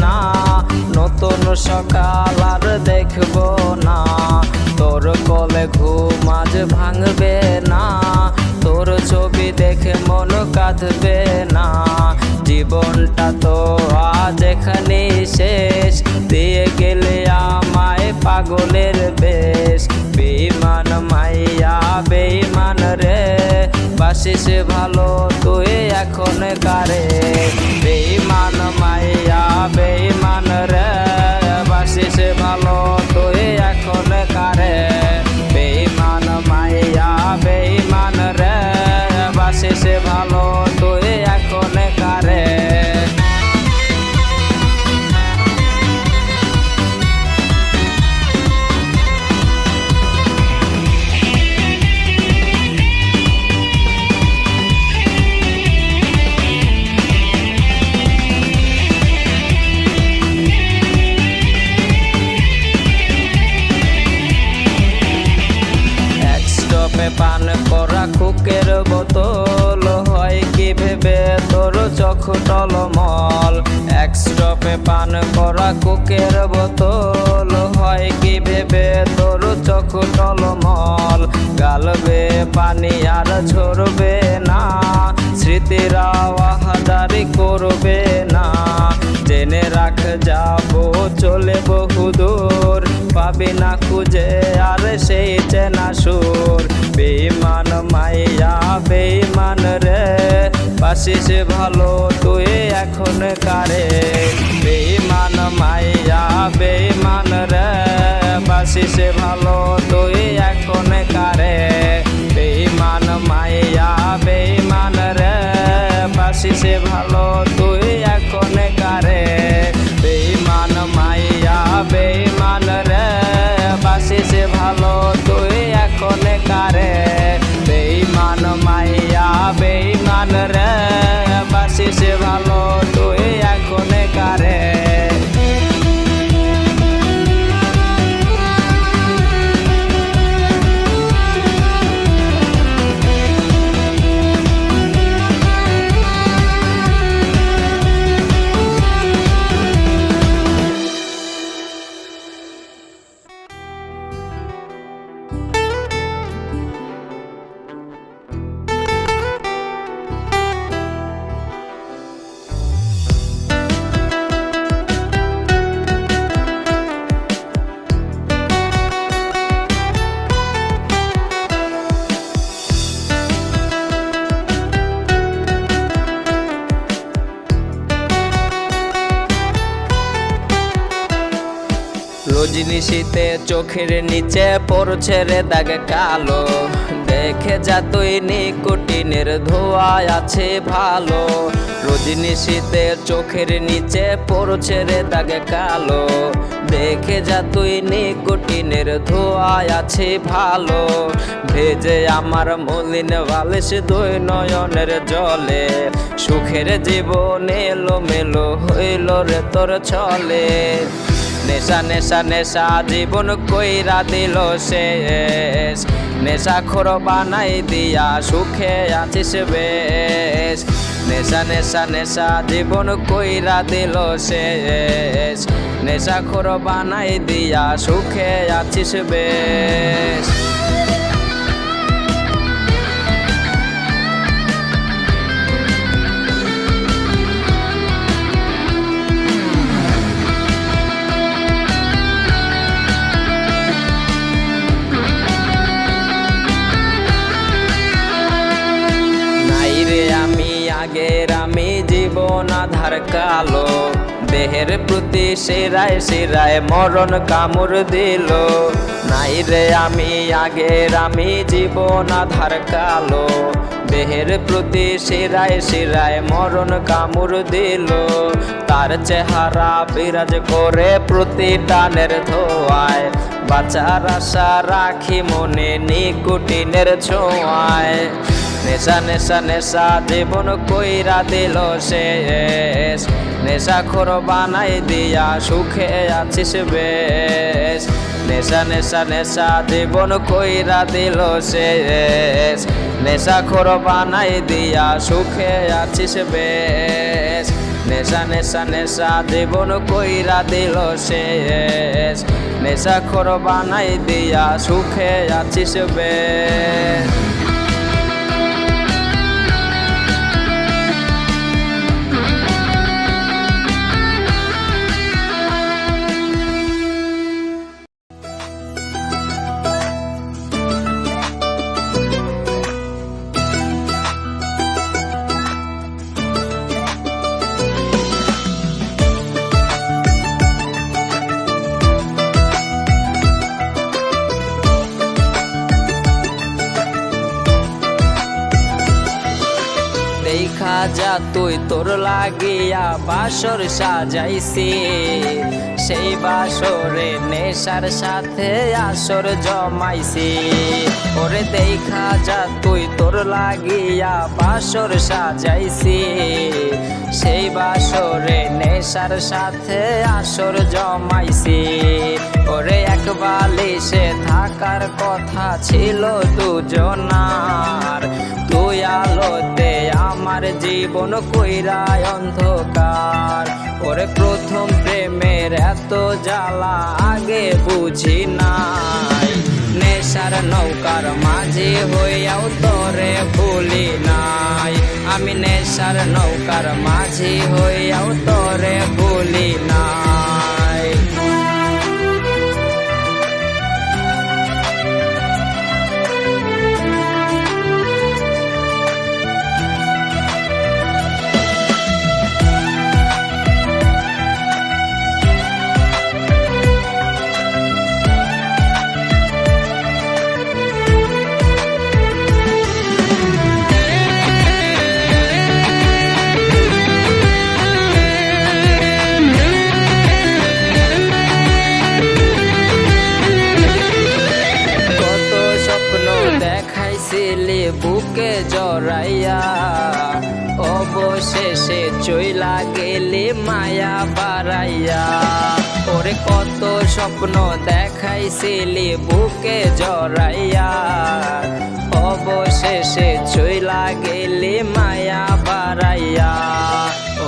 না। নতুন সকাল আর দেখব না। তোর কোলে ঘুম আজ ভাঙবে না। তোর ছবি দেখে মন কাঁদবে না। জীবনটা তো আজ এখানেই শেষ। দিয়ে গেলে আমায় পাগলের বেশ। বেইমান মাইয়া, বেইমান রে। বাসিস ভালো, তুই এখন কারে? বেইমান মাইয়া, বেইমান রে। বাসিস ভালো স্টপে পান করা কুকের বোতল। হয় কি ভেবে তোর চোখ টলমল? এক স্টপে পান করা কুকের বোতল। হয় কি ভেবে তোর চোখ টলমল? গালবে পানি আর ঝরবে না। স্মৃতিরা আহাদারি করবে না। জেনে রাখ, যাব চলে বহুদূর। পাবি না খুঁজে, আর সেই চেনা সুর। বেমান মাইয়া বেইমান রে পাশিস ভালো, তুই এখন কারে? বেমান মাইয়া বেইমান রে পাশিস ভালো, তুই এখন কারে? বেইমান মাইয়া বেইমান রে পাশিস ভালো বেইমান রে বাসিস ভালো চোখের নিচে পড়ছে রে দাগ কালো। দেখে যা তুই নিকোটিনের ধোয়া আছে ভালো। রজনিশীতে চোখের নিচে পড়ছে রে দাগ কালো। দেখে যা তুই নিকোটিনের ধোয়া আছে ভালো। ভেজে আমার মলিন বালিশ দুই নয়নের জলে। সুখের জীবন এলো মেলো হইল রে তোর চলে নেশা নেশা নেশা জীবন কইরা দিল শেষ। নেশা খোর বানাই দিয়া সুখে আছিস বেশ। নেশা নেশা নেশা জীবন কইরা দিল শেষ। নেশা খোর বানাই দিয়া সুখে আছিস বেশ। দেহের প্রতি সেরায় সেরায় মরণ কামড় দিল। নাই রে আমি, আগের আমি জীবন আধার কালো। দেহের প্রতি সেরায় সেরায় মরণ কামড় দিল। তার চেহারা বিরাজ করে প্রতি টানের ধোয়ায়। বাঁচার আশা রাখি মনে নিকুটিনের ছোঁয়ায়। নেশা নেশা নেশা জীবন কইরা দিল শেষ। নেশা খোর বানাই দিয়া সুখে আছিস বেশ। নেশা নেশা নেশা জীবন কইরা দিল শেষ। নেশাখোর বানাই দিয়া সুখে আছিস বেশ। নেশা নেশা নেশা জীবন কইরা দিল শেষ। নেশাখোর বানাই দিয়া সুখে আছিস বেশ। যা তুই তোর লাগিয়া বাসর সাজাইছি। সেই বাসরে নেশার সাথে আসর জমাইছি। ওরে দেখা যা তুই তোর লাগিয়া বাসর সাজাইছি। সেই বাসরে নেশার সাথে আসর জমাইছি। ওরে এক বালিশে থাকার কথা ছিল দুজনার। জীবন কইরায় অন্ধকার। ওরে প্রথম প্রেমের এত জ্বালা আগে বুঝি নাই। নেশার নৌকার মাঝে হইয়াও তোরে ভুলি নাই। আমি নেশার নৌকার মাঝে হইয়াও তোরে ভুলি নাই। বাড়াইয়া ওরে কত স্বপ্ন দেখাইছিলি, বুকে জড়াইয়া। অবশেষে চইলা গেলি, মায়া বাড়াইয়া।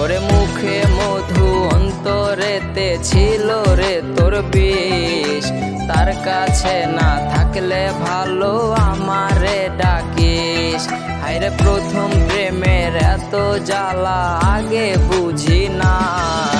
ওরে মুখে মধু অন্তরেতে ছিল রে তোর বিষ। তার কাছে না থাকলে ভালো আমারে ডাকিস। হায়রে প্রথম প্রেমের এত জ্বালা আগে বুঝি নাই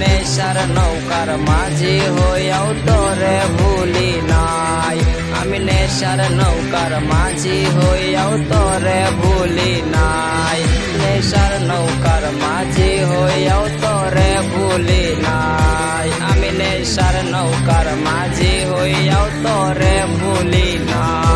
নেশার নৌকার মাঝি হইয়াও তোরে ভুলি নাই। আমি নেশার নৌকার মাঝি হইয়াও তোরে ভুলি নাই। নেশার নৌকার মাঝি হইয়াও তোরে ভুলি নাই। আমি নেশার নৌকার মাঝি হইয়াও তোরে ভুলি নাই।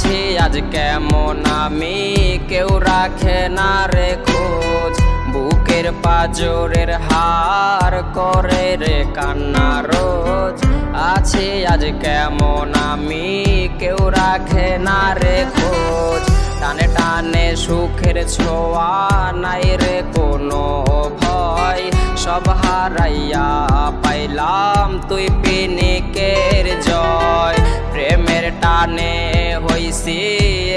আছি, আজ কেমন আমি? কেউ রাখে না রে খোঁজ। বুকের পাজরের হার করে রে কান্না রোজ। আছি, আজ কেমন আমি? কেউ রাখে না রে খোঁজ। টানে টানে সুখের ছোঁয়া নাই রে কোনো সব হারাইয়া পাইলাম তুই পিনিকের জয়। প্রেমের টানে হইছি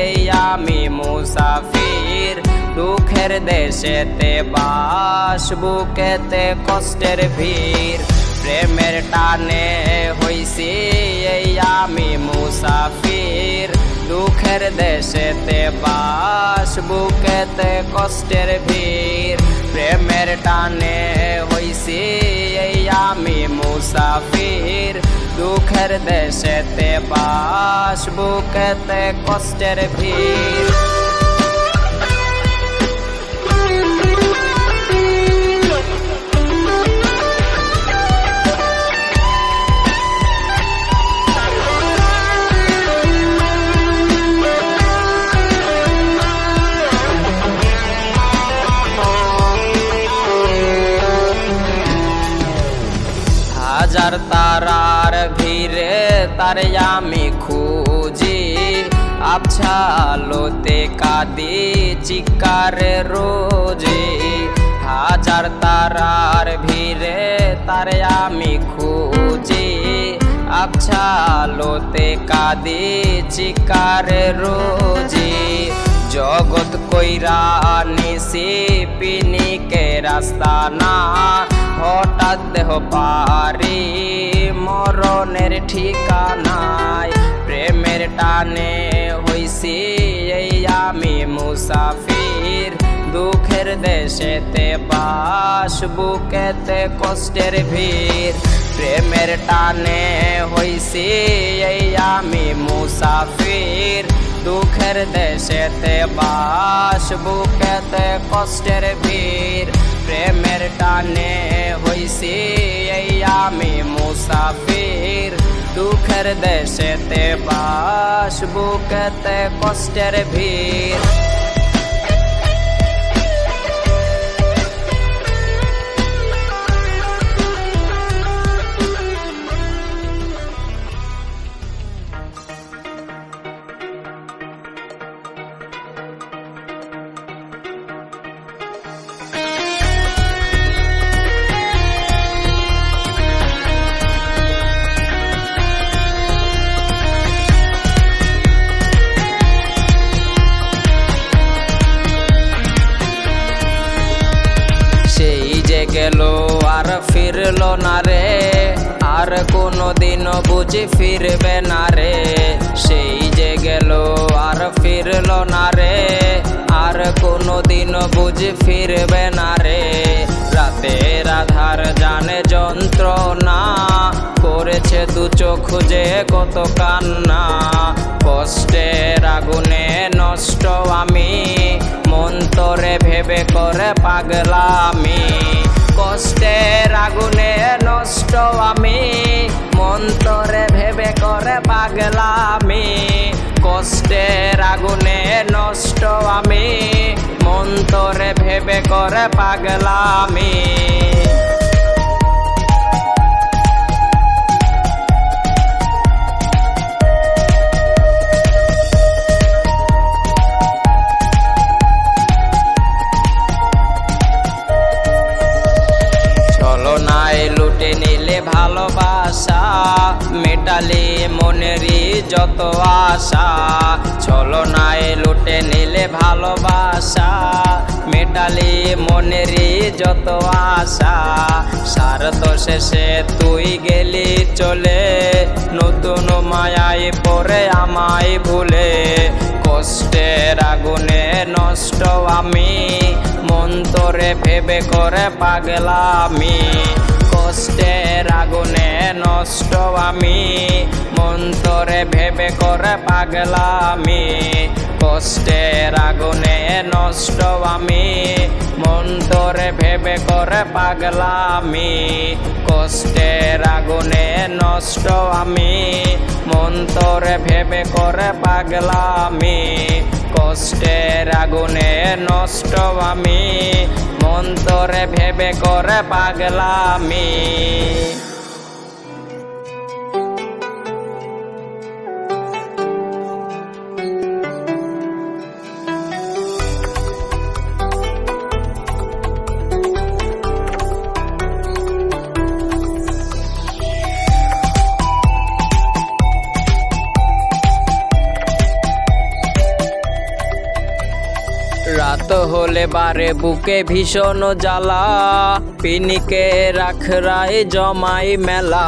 এই আমি মুসাফির। দুঃখের দেশেতে বাস, বুকেতে কষ্টের ভিড়। প্রেমের টানে হইছি এই আমি মুসাফির। দুঃখের দেশেতে বাস, বুকেতে কষ্টের ভিড়। প্রেমের টানে হইছি আমি মুসাফির দুঃখের দেশেতে বাস বুকেতে কষ্টের ভিড় হাজার তারার ভিড়ে তারে আমি খুঁজি। আবছা আলোতে কাঁদি চিকারে রোজি। হাজার তারার ভিড়ে তারে আমি খুঁজি। আবছা আলোতে কাঁদি চিকারে রোজি। জগৎ কইরা নিশি পিনিকে রাস্তা না হঠাৎ দেহ পারি, মরণের ঠিকানায় প্রেমের টানে হইছি। এই আমি মুসাফির, দুঃখের দেশেতে বাস, বুকেতে কষ্টের ভিড়। প্রেমের টানে হইছি, এই আমি মুসাফির দুঃখের দেশেতে বাস বুকেতে কষ্টের ভিড় প্রেমের টানে হইছি এই আমি মুসাফির। দুঃখের দেশেতে বাস বুকেতে কষ্টের ভিড় গেল আর ফিরলো না রে। আর কোনো দিন বুঝি ফিরবে না রে। সেই যে গেল আর ফিরলো না রে। আর কোনো দিন বুঝি ফিরবে না রে। রাতের আধার জানে যন্ত্রণা, করেছে দু চোখ যে কত কান্না। কষ্টের আগুনে নষ্ট আমি মন্তরে ভেবে করে পাগলামি। কষ্টের আগুনে নষ্ট আমি, মন্তরে ভেবে করে পাগলামি। কষ্টের আগুনে নষ্ট আমি, মন্তরে ভেবে করে পাগলামি। মেটালি মনেরই যত আশা, ছলনায় লুটে নিলে ভালোবাসা। মেটালি মনেরই যত আশা সারত শেষে তুই গেলি চলে। নতুন মায়ায় পরে আমায় ভুলে, কষ্টের আগুনে নষ্ট আমি মন্তরে ভেবে করে পাগলামি। কষ্টের আগুনে নষ্ট আমি। মন্তরে ভেবে করে পাগলামি। কষ্টের আগুনে নষ্ট আমি। মন্তরে ভেবে করে পাগলামি। কষ্টের আগুনে নষ্ট আমি। মন্তরে ভেবে করে পাগলামি। কষ্টের আগুনে নষ্ট আমি। মন্তরে ভেবে করে পাগলামি। বারে বুকে ভীষণ জ্বালা। পিনিকে রাখরাই জমাই মেলা।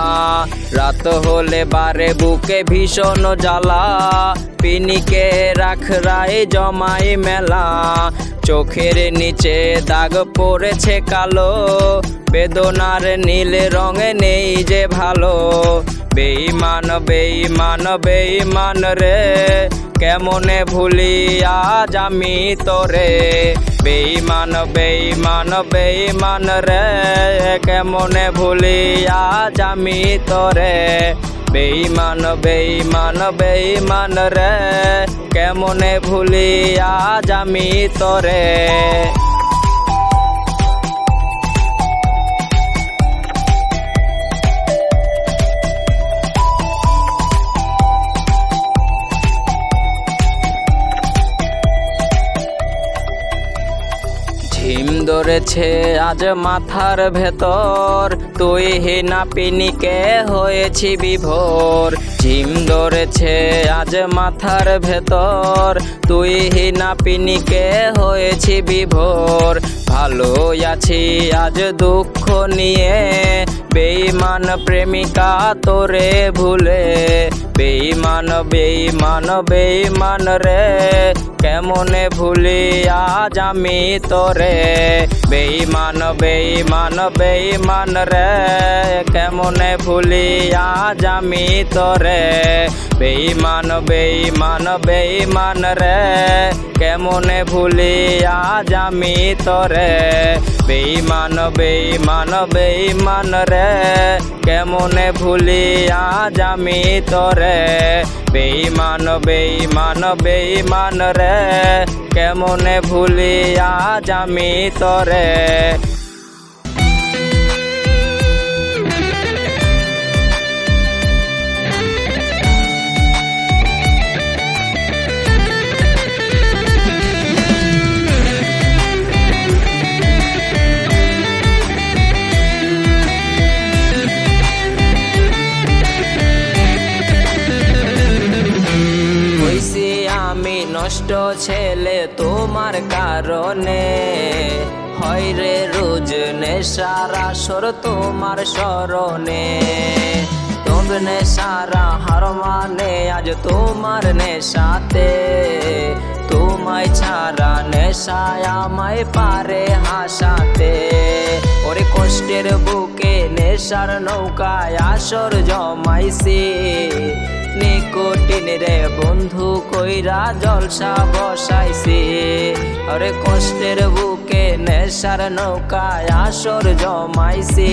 রাত হলে বারে বুকে ভীষণ জ্বালা। পিনিকে রাখরাই জমাই মেলা। চোখের নিচে দাগ পড়েছে কালো। বেদনার নীল রঙে নেই যে ভালো। বেইমান বেইমান বেইমান রে, কেমনে ভুলি আজ আমি তোরে? বেইমান বেইমান বেইমান রে, কেমনে ভুলি আজ আমি তরে? বেইমান বেইমান বেইমান রে, কেমনে ভুলি আজ আমি তোরে? ধরেছে আজ মাথার ভেতর। তুই হিনা পিনিকে হয়েছি বিভোর। জিম ধরেছে আজ মাথার ভেতর। তুই হিনা পিনিকে হয়েছি বিভোর। ভালো আছি আজ দুঃখ নিয়ে বেইমান প্রেমিকা তোরে ভুলে। বেইমান বেইমান বেইমান রে। কেমনে ভুলি আজ আমি তোরে? বেইমান বেইমান বেইমান রে। কেমনে ভুলি আজ আমি তোরে? বেইমান বেইমান বেইমান রে। কেমনে ভুলি আজ আমি তোরে? বেইমান বেইমান বেইমান রে। কেমনে ভুলি আজ আমি বেই বেইমান বেইমান বেইমান রে। কেমনে ভুলি আজ আমি তোরে? নষ্ট ছেলে তোমার কারণে। হয় রে রোজ নেশারা সর তোমার স্মরণে। তবে নেশারা হার মানে আজ তোমার নে নেশাতে। তোমায় ছাড়া নেশায় আমায় পারে হাসাতে। ওরে কষ্টের বুকে নেশার নৌকায় আসর জমাইছি। নিকটিন রে বন্ধু কইরা জলসা বসাইছে। আরে কষ্টের বুকে নেশার নৌকায় আসর জমাইছি।